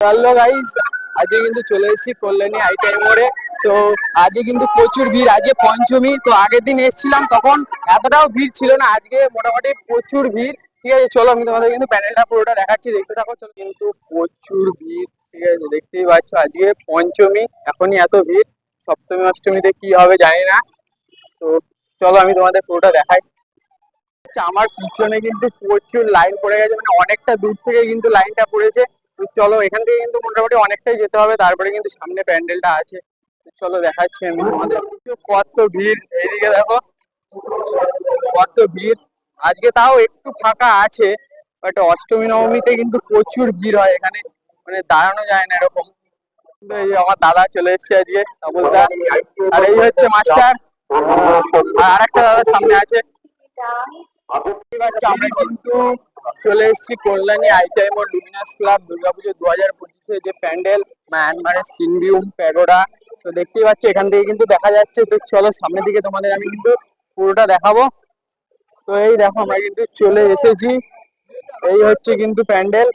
Hello guys, আজকে কিন্তু চলে এসেছি কল্যাণী আইটাই মোড়ে। তো আজকে কিন্তু প্রচুর ভিড়, আজকে পঞ্চমী, তো আগের দিন এসেছিলাম তখন এতটাও ভিড় ছিল না, আজকে মোটামুটি প্রচুর ভিড়। ঠিক আছে, চলো আমি তোমাদের কিন্তু প্যানেলটা পুরোটা দেখাচ্ছি, দেখতে থাকো, চলো কিন্তু প্রচুর ভিড়। ঠিক আছে, দেখতেই পাচ্ছ, আজকে পঞ্চমী, এখনই এত ভিড়, সপ্তমী, অষ্টমীতে কি হবে জানি না। তো চলো আমি তোমাদের পুরোটা দেখাই। আচ্ছা আমার পিছনে কিন্তু প্রচুর লাইন পড়ে গেছে মানে অনেকটা দূর থেকে কিন্তু লাইনটা পড়েছে। চলো এখান থেকে কিন্তু মোটামুটি অনেকটাই যেতে হবে, তারপরে কিন্তু সামনে প্যান্ডেলটা আছে। চলো দেখাচ্ছি আমি তোমাদের। কত ভিড়, এইদিকে দেখো। কত ভিড়। আজকে তাও একটু ফাঁকা আছে বাট অষ্টমী, নবমীতে কিন্তু প্রচুর ভিড় হয় এখানে। মানে দাঁড়ানো যায় না এরকম। এই আমার দাদা চলে এসেছে আজকে তাপসদা আর এই হচ্ছে মাস্টার। আর আরেকটা দাদা সামনে আছে। আমরা কিন্তু চলে এসেছি কল্যাণী আইটাইম ও লুমিনাস ক্লাব দুর্গাপুজো দু হাজার পঁচিশে যে প্যান্ডেল মায়ানমারের সিনবিউম প্যাগোডা। তো দেখতেই পাচ্ছ, এখান থেকে কিন্তু দেখা যাচ্ছে। তো চলো সামনের দিকে তোমাদের আমি কিন্তু পুরোটা দেখাবো। তো এই দেখো, আমরা কিন্তু চলে এসেছি। এই হচ্ছে কিন্তু প্যান্ডেল।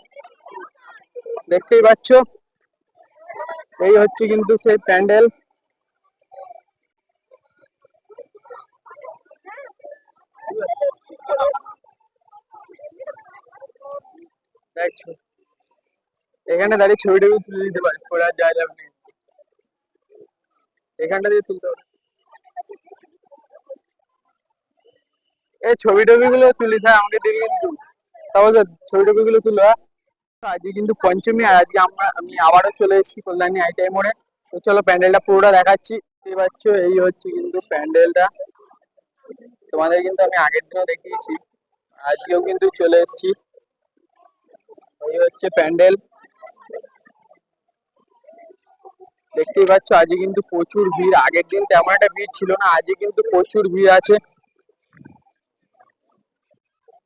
দেখতেই পাচ্ছ? এই হচ্ছে কিন্তু সেই প্যান্ডেল। এখানে দাঁড়িয়ে ছবি টবি তুলে দিতে পারে পরে আর যাওয়া যাবে এখানটা দিয়ে তুলতে হবে এই ছবি টবি গুলো তুলি হ্যাঁ আমাকে দিয়ে কিন্তু তাহলে ছবি টবি গুলো তুলো? আজকে কিন্তু পঞ্চমী, আর আজকে আমরা আমি আবারও চলে এসেছি কল্যাণী আইটাই মোড়ে। তো চলো প্যান্ডেলটা পুরোটা দেখাচ্ছি। দেখতে পাচ্ছ, এই হচ্ছে কিন্তু প্যান্ডেলটা। তোমাদের কিন্তু আমি আগের দিনও দেখিয়েছি। আজকেও কিন্তু চলে এসেছি। এই হচ্ছে প্যান্ডেল। দেখতেই পাচ্ছ, আজকে কিন্তু প্রচুর ভিড়। আগের দিন তেমন একটা ভিড় ছিল না, আজকে কিন্তু প্রচুর ভিড় আছে।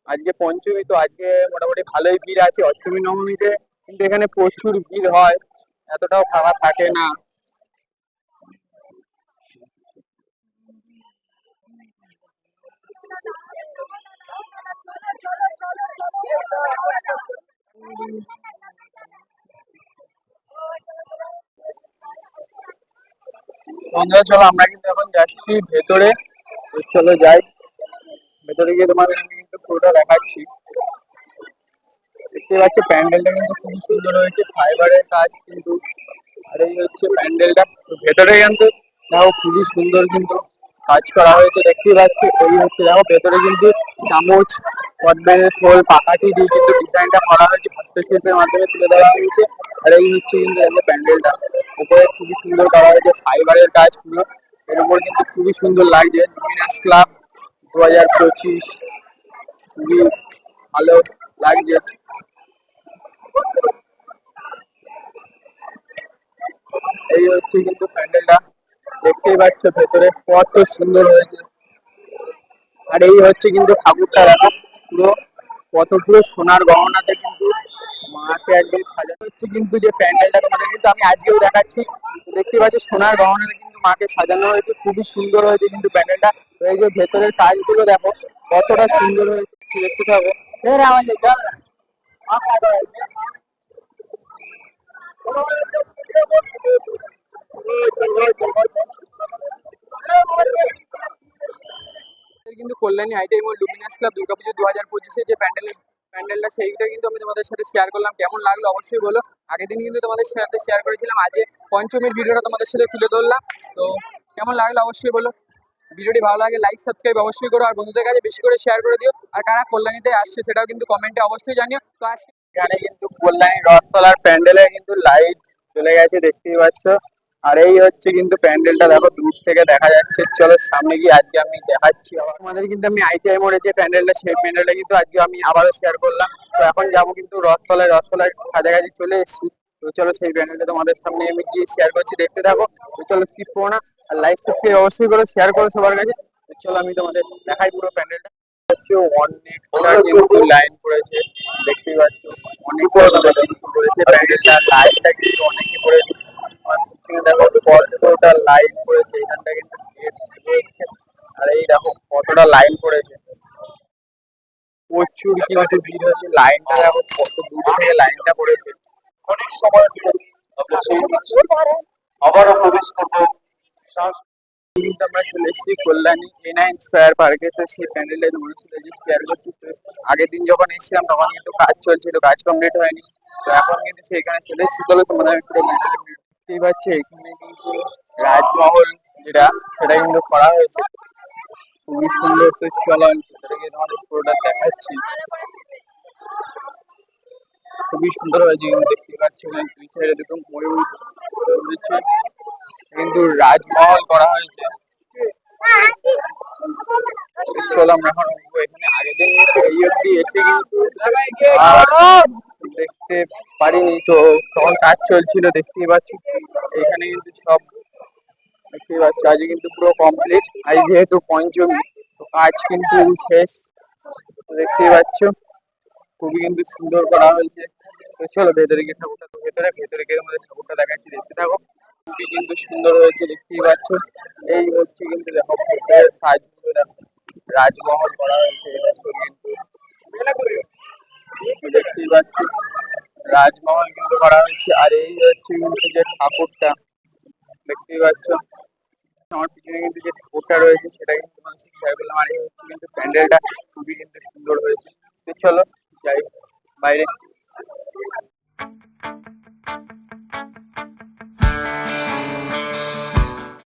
আজকে পঞ্চমী, তো আজকে মোটামুটি ভালোই ভিড় আছে। অষ্টমী, নবমীতে কিন্তু এখানে প্রচুর ভিড় হয়। এতটাও ফাঁকা থাকে না। বন্ধুরা, চলো আমরা কিন্তু এখন যাচ্ছি ভেতরে। চলো যাই। ভেতরে গিয়ে তোমাদের আমি কিন্তু পুরোটা দেখাচ্ছি। দেখতে পাচ্ছ, প্যান্ডেলটা কিন্তু খুবই সুন্দর হয়েছে, ফাইবারের কাজ কিন্তু। আর এই হচ্ছে প্যান্ডেলটা। ভেতরে কিন্তু দেখো, খুবই সুন্দর কিন্তু কাজ করা হয়েছে দেখতেই পাচ্ছি। এই হচ্ছে দেখো, ভেতরে কিন্তু চামচ, পদ্মের থোল পাকাটি দিয়ে কিন্তু ডিজাইনটা করা হয়েছে, হস্তশিল্পের মাধ্যমে তুলে দেওয়া হয়েছে। আর এই হচ্ছে কিন্তু দেখো প্যান্ডেলটা। উপরে খুবই সুন্দর করা হয়েছে ফাইবারের কাজ পুরো এর উপর কিন্তু খুবই সুন্দর লাগছে। লুমিনাস ক্লাব দু হাজার পঁচিশ, খুবই ভালো লাগছে। এই হচ্ছে কিন্তু প্যান্ডেলটা। দেখতেই পাচ্ছ ভেতরে। কত সুন্দর হয়েছে। আর এই হচ্ছে কিন্তু ঠাকুরটা পুরো, কত পুরো সোনার গহনাতে কিন্তু মাকে একদম সাজানো। হচ্ছে কিন্তু যে প্যান্ডেলটা তোমাদের কিন্তু আমি আজকেও দেখাচ্ছি। দেখতে পাচ্ছি সোনার গহনাতে কিন্তু মাকে সাজানো হয়েছে। খুবই সুন্দর হয়েছে কিন্তু প্যান্ডেলটা। এই যে ভেতরের কাজগুলো দেখো, কতটা সুন্দর হয়েছে। দেখতে থাকো। আমাদের কিন্তু কল্যাণী আইটাই মোড় লুমিনাস ক্লাব দুর্গাপুজো দু হাজার পঁচিশে যে প্যান্ডেল, প্যান্ডেলটা সেইটা কিন্তু আমি তোমাদের সাথে শেয়ার করলাম। কেমন লাগল অবশ্যই বলো। আগের দিন কিন্তু তোমাদের সাথে শেয়ার করেছিলাম। আজকে পঞ্চমীর ভিডিওটা তোমাদের সাথে তুলে ধরলাম। তো কেমন লাগল অবশ্যই বলো। ভিডিওটি ভালো লাগে লাইক সাবস্ক্রাইব অবশ্যই করো। আর বন্ধুদের কাছে বেশি করে শেয়ার করে দিও। আর কারা কল্যাণীতে আসছে সেটাও কিন্তু কমেন্টে অবশ্যই জানিও। তো আজকে এখানে কিন্তু কল্যাণী রথতলার প্যান্ডেলে কিন্তু লাইট চলে গেছে, দেখতেই পাচ্ছ। আর এই হচ্ছে কিন্তু প্যান্ডেলটা, দেখো দূর থেকে দেখা যাচ্ছে। চলো সামনে গিয়ে আজকে আমি দেখাচ্ছি। আবার তোমাদের কিন্তু আমি আইটিআই মোড়ে যে প্যান্ডেলটা, সেই প্যান্ডেলটা কিন্তু আজকে আমি আবারও শেয়ার করলাম। তো এখন যাব কিন্তু রথতলায় রথতলায় কাছাকাছি চলে এসেছি। তো চলো সেই প্যান্ডেলটা তোমাদের সামনে আমি গিয়ে শেয়ার করছি, দেখতে থাকো। তো চলো স্কিপ করো না। আর লাইক সাবস্ক্রাইব অবশ্যই করো শেয়ার করো সবার কাছে। তো চলো আমি তোমাদের দেখাই পুরো প্যান্ডেলটা। হচ্ছে লাইন পড়েছে, দেখতেই পাচ্ছ। অনেক পড়েছে। প্যান্ডেলটা লাইটটা কিন্তু অনেকই পড়েছে। পিছনে দেখো কতটা লাইন পড়েছে, এখানটা কিন্তু আর এই দেখো, কতটা লাইন প্রচুর কিন্তু ভিড় লাইনটা দেখো, কত দূর থেকে লাইনটা পড়েছে। অনেক সময় আবারও প্রবেশ করব। আমরা চলে এসেছি কল্যাণী এ নাইন স্কোয়ার পার্কে তো সেই প্যান্ডেলটা তোমার যে শেয়ার করছি। তো আগের দিন যখন এসেছিলাম, তখন কিন্তু কাজ চলছিল, কাজ কমপ্লিট হয়নি। তো এখন কিন্তু সেখানে চলে এসেছি। তাহলে তোমরা আমি পুরো দেখতেই পাচ্ছ এখানে কিন্তু রাজমহল যেটা সেটা কিন্তু করা হয়েছে। খুবই সুন্দর তো চলো আমি ভেতরে গিয়ে তোমাদের পুরোটা দেখাচ্ছি। খুবই সুন্দর হয়েছে কিন্তু দেখতে পাচ্ছি এখানে দুই সাইডে দুটো ময়ূর রয়েছে। কিন্তু রাজমহল করা হয়েছে। চলো আমরা এখন এখানে আগের দিন এই অব্দি এসে কিন্তু দেখতে পারিনি, তো তখন কাজ চলছিল, দেখতেই পাচ্ছ। এখানে কিন্তু সব দেখতেই পাচ্ছ, আজ কিন্তু পুরো কমপ্লিট আজ যেহেতু পঞ্চমী, তো কাজ কিন্তু শেষ। দেখতেই পাচ্ছ, খুবই কিন্তু সুন্দর করা হয়েছে। তো চলো, ভেতরে গিয়ে ঠাকুরটা তো ভেতরে ভেতরে গিয়ে আমাদের ঠাকুরটা দেখাচ্ছি, দেখতে থাকো। খুবই কিন্তু সুন্দর হয়েছে, দেখতেই পাচ্ছ। এই হচ্ছে কিন্তু দেখো কাজগুলো দেখো। রাজমহল করা হয়েছে এটা কিন্তু দেখতেই পাচ্ছ। রাজমহল কিন্তু করা হয়েছে। আর এই হচ্ছে কিন্তু যে ঠাকুরটা, দেখতেই পাচ্ছ। আমার পিছনে কিন্তু যে ঠাকুরটা রয়েছে, সেটা কিন্তু মানুষের শেয়ার করলাম আর এই হচ্ছে কিন্তু প্যান্ডেলটা। খুবই কিন্তু সুন্দর হয়েছে। তো চলো, যাই, বাইরে।